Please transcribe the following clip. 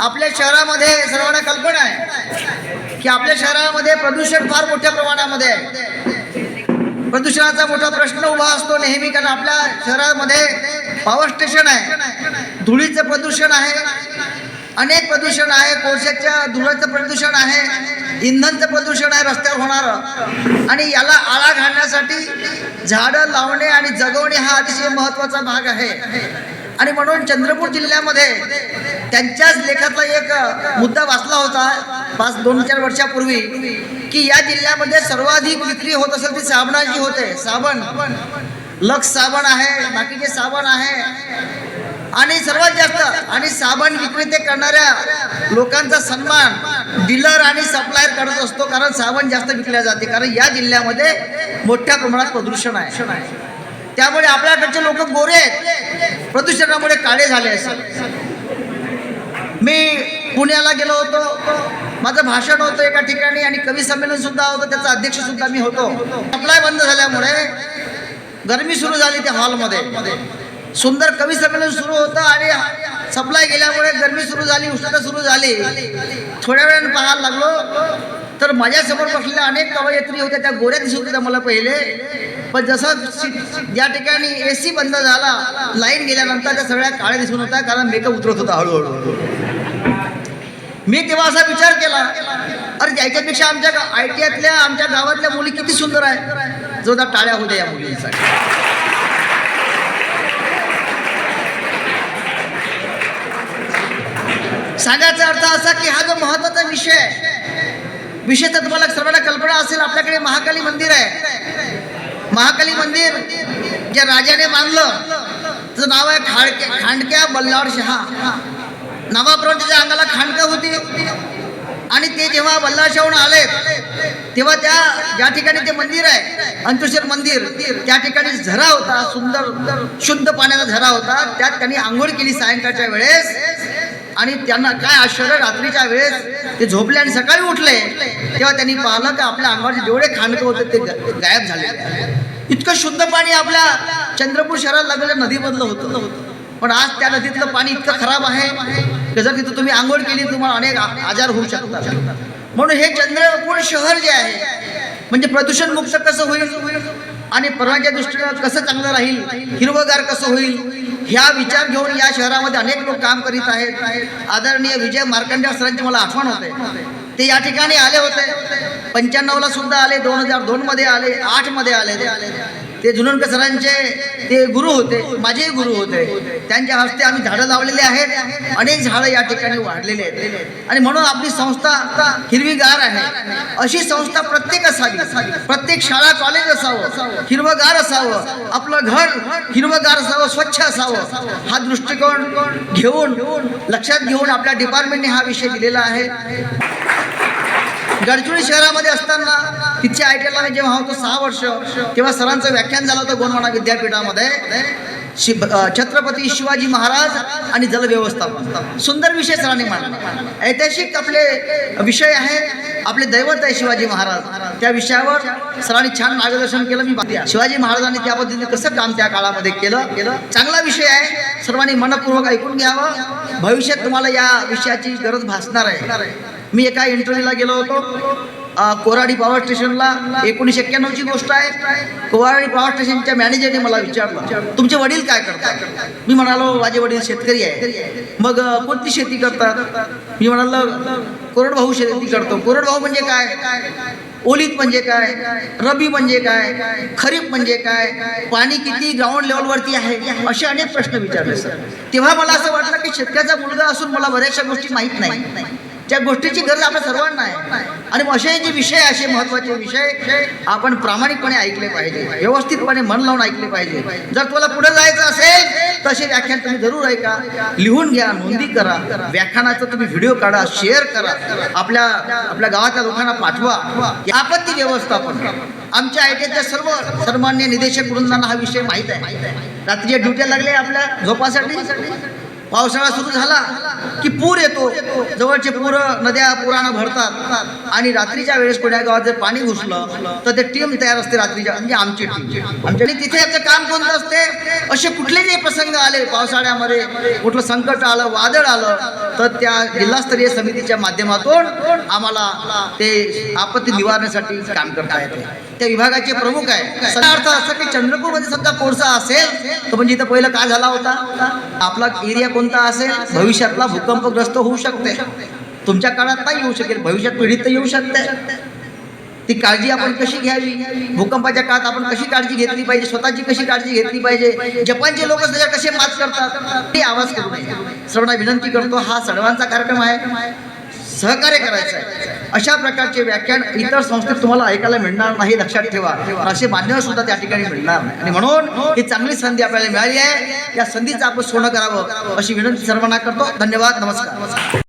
आपल्या शहरामध्ये सर्वांना कल्पना आहे की आपल्या शहरामध्ये प्रदूषण फार मोठ्या प्रमाणामध्ये आहे. प्रदूषणाचा मोठा प्रश्न उभा असतो नेहमी कारण आपल्या शहरामध्ये पॉवर स्टेशन आहे. धुळीचं प्रदूषण आहे. अनेक प्रदूषण आहे. कोळशाच्या धुळाचं प्रदूषण आहे. इंधनचं प्रदूषण आहे रस्त्यावर होणारं. आणि याला आळा घालण्यासाठी झाडं लावणे आणि जगवणे हा अतिशय महत्त्वाचा भाग आहे. आणि म्हणून चंद्रपूर जिल्ह्यामध्ये त्यांच्याच लेखातला एक मुद्दा वाचला होता पाच दोन चार वर्षापूर्वी की या जिल्ह्यामध्ये सर्वाधिक विक्री होत असेल ती साबणाची होते. साबण. लक्स साबण आहे बाकीचे साबण आहे. आणि सर्वात जास्त आणि साबण विक्रेते करणाऱ्या लोकांचा सन्मान डीलर आणि सप्लायर करत असतो कारण साबण जास्त विकल्या जाते कारण या जिल्ह्यामध्ये मोठ्या प्रमाणात प्रदूषण आहे. त्यामुळे आपल्याकडचे लोक गोरे आहेत. प्रदूषणामुळे काळे झाले असतात मी पुण्याला गेलो होतो. माझं भाषण होतं एका ठिकाणी आणि कवी संमेलन सुद्धा होतं त्याचा अध्यक्ष सुद्धा मी होतो. सप्लाय बंद झाल्यामुळे गरमी सुरू झाली त्या हॉलमध्ये. सुंदर कवी संमेलन सुरू होतं आणि सप्लाय गेल्यामुळे गरमी सुरू झाली उष्णता सुरू झाली. थोड्या वेळाने पाहायला लागलो. तर माझ्यासमोर बसलेल्या अनेक कवयत्री होत्या त्या गोऱ्या दिसत होत्या मला पहिले. पण जसं या ज्या ठिकाणी ए सी बंद झाला लाईन गेल्यानंतर त्या सगळ्या काळ्या दिसून होत्या कारण मेकअप उतरत होता हळूहळू. मी तेव्हा असा विचार केला अरे याच्यापेक्षा आमच्या आय टी आयतल्या आमच्या गावातल्या मुली किती सुंदर आहे. जोरदार टाळ्या होत्या या मुलींसाठी. सांगायचा अर्थ असा की हा जो महत्त्वाचा विषय आहे विषय तर तुम्हाला सर्वांना कल्पना असेल आपल्याकडे महाकाली मंदिर आहे. महाकाली मंदिर ज्या राजाने बांधलं त्याचं नाव आहे खांडक्या बल्लाड शहा. नावाप्रमाणे त्याच्या अंगाला खांडका आणि ते जेव्हा वल्लाशाहून आले तेव्हा त्या ज्या ठिकाणी ते मंदिर आहे अंकुशेर मंदिर त्या ठिकाणी झरा होता सुंदर शुद्ध पाण्याचा झरा होता. त्यात त्यांनी आंघोळ केली सायंकाळच्या वेळेस. आणि त्यांना काय आश्चर्य रात्रीच्या वेळेस ते झोपले आणि सकाळी उठले. तेव्हा त्यांनी पाहिलं की आपल्या अंगावरचे जेवढे खांडकं होते ते गायब झाले. इतकं शुद्ध पाणी आपल्या चंद्रपूर शहरात लागलेल्या नदीमधलं होतं. पण आज त्या नदीतलं पाणी इतकं खराब आहे की जर तिथं तुम्ही आंघोळ केली तुम्हाला अनेक आजार होऊ शकतात. म्हणून हे चंद्रपूर शहर जे आहे म्हणजे प्रदूषण मुक्त कसं होईल आणि पर्याच्या दृष्टीनं कसं चांगलं राहील हिरवगार कसं होईल ह्या विचार घेऊन या शहरामध्ये अनेक लोक काम करीत आहेत. आदरणीय विजय मार्कंडे सरांची मला आठवण होते. ते या ठिकाणी आले होते. पंच्याण्णवला सुद्धा आले दोन हजार दोन मध्ये आले आठमध्ये आले. ते जुननकर सरांचे ते गुरु होते माझेही गुरु होते. त्यांच्या हस्ते आम्ही झाडं लावलेले आहेत. अनेक झाडं या ठिकाणी वाढलेले आहेत. आणि म्हणून आपली संस्था हिरवीगार आहे. अशी संस्था प्रत्येक असावी. प्रत्येक शाळा कॉलेज असावं हिरवगार असावं. आपलं घर हिरवगार असावं स्वच्छ असावं. हा दृष्टिकोन घेऊन लक्षात घेऊन आपल्या डिपार्टमेंटने हा विषय दिलेला आहे. गडचिरोली शहरामध्ये असताना तिथच्या आय टी आयला मी जेव्हा होतो सहा वर्ष तेव्हा सरांचं व्याख्यान झालं होतं गोंडवाना विद्यापीठामध्ये. शि- छत्रपती शिवाजी महाराज आणि जलव्यवस्थापन सुंदर विषय सरांनी मांडला. ऐतिहासिक आपले विषय आहे आपले दैवत आहे शिवाजी महाराज. त्या विषयावर सरांनी छान मार्गदर्शन केलं. मी शिवाजी महाराजांनी त्या पद्धतीने कसं काम त्या काळामध्ये केलं केलं? चांगला विषय आहे. सर्वांनी मनपूर्वक ऐकून घ्यावं. भविष्यात तुम्हाला या विषयाची गरज भासणार आहे. मी एका इंटरव्ह्यूला गेलो होतो. कोराडी पॉवर स्टेशनला एकोणीसशे एक्क्याण्णवची गोष्ट आहे. कोराडी पॉवर स्टेशनच्या मॅनेजरने मला विचारलं तुमचे वडील काय करतात? मी म्हणालो माझे वडील शेतकरी आहे मग कोणती शेती करतात? मी म्हणालो कोरडभाऊ शेती करतो. कोरडभाऊ म्हणजे काय? ओलीत म्हणजे काय? रबी म्हणजे काय? खरीप म्हणजे काय? पाणी किती ग्राउंड लेवलवरती आहे? असे अनेक प्रश्न विचारले सर. तेव्हा मला असं वाटलं की शेतकऱ्याचा मुलगा असून मला बऱ्याचशा गोष्टी माहीत नाही. त्या गोष्टीची गरज आपल्या सर्वांना आहे. आणि असे जे विषय असे महत्त्वाचे विषय आपण प्रामाणिकपणे ऐकले पाहिजे. व्यवस्थितपणे मन लावून ऐकले पाहिजे. जर तुम्हाला पुढे जायचं असेल तसे व्याख्यान तुम्ही जरूर ऐका. लिहून घ्या नोंदी करा. व्याख्यानाचा तुम्ही व्हिडिओ काढा शेअर करा. आपल्या आपल्या गावातल्या लोकांना पाठवा. आपत्ती व्यवस्थापन. आमच्या आयटीच्या सर्व सर्वांनी निदेशक वृंदांना हा विषय माहीत आहे. रात्रीच्या ड्युट्या लागले आपल्या झोपासाठी पावसाळा सुरू झाला की पूर येतो. जवळचे पूर नद्या पुरानं भरतात. आणि रात्रीच्या वेळेस कोण्या गावात जर पाणी घुसलं तर ते टीम तयार असते रात्रीच्या म्हणजे आमची टीम. आमच्या आणि तिथे आमचं काम कोणतं असते? असे कुठलेही प्रसंग आले पावसाळ्यामध्ये कुठलं संकट आलं वादळ आलं तर त्या जिल्हास्तरीय समितीच्या माध्यमातून आम्हाला ते आपत्ती निवारण्यासाठी काम करता येते. त्या विभागाचे प्रमुख आहे. सगळा अर्थ असं की चंद्रपूरमध्ये समजा कोळसा असेल तर म्हणजे इथं पहिलं काय झाला होता? आपला एरिया कोणता असेल भविष्यातला भूकंपग्रस्त होऊ शकते. तुमच्या काळात नाही येऊ शकेल भविष्यात पिढीत तर येऊ शकते. ती काळजी आपण कशी घ्यावी? भूकंपाच्या काळात आपण कशी काळजी घेतली पाहिजे? स्वतःची कशी काळजी घेतली पाहिजे? जपानचे लोक त्याच्या कसे मात करतात? ते आवाज करू सर्वांना विनंती करतो हा सर्वांचा कार्यक्रम आहे. सहकार्य करायचं आहे अशा प्रकारचे व्याख्यान इतर संस्थेत तुम्हाला ऐकायला मिळणार नाही लक्षात ठेवा. असे मान्यवर सुद्धा त्या ठिकाणी मिळणार नाही. आणि म्हणून ही चांगली संधी आपल्याला मिळाली आहे. या संधीचं आपण सोनं करावं अशी विनंती सर्वांना करतो. धन्यवाद. नमस्कार.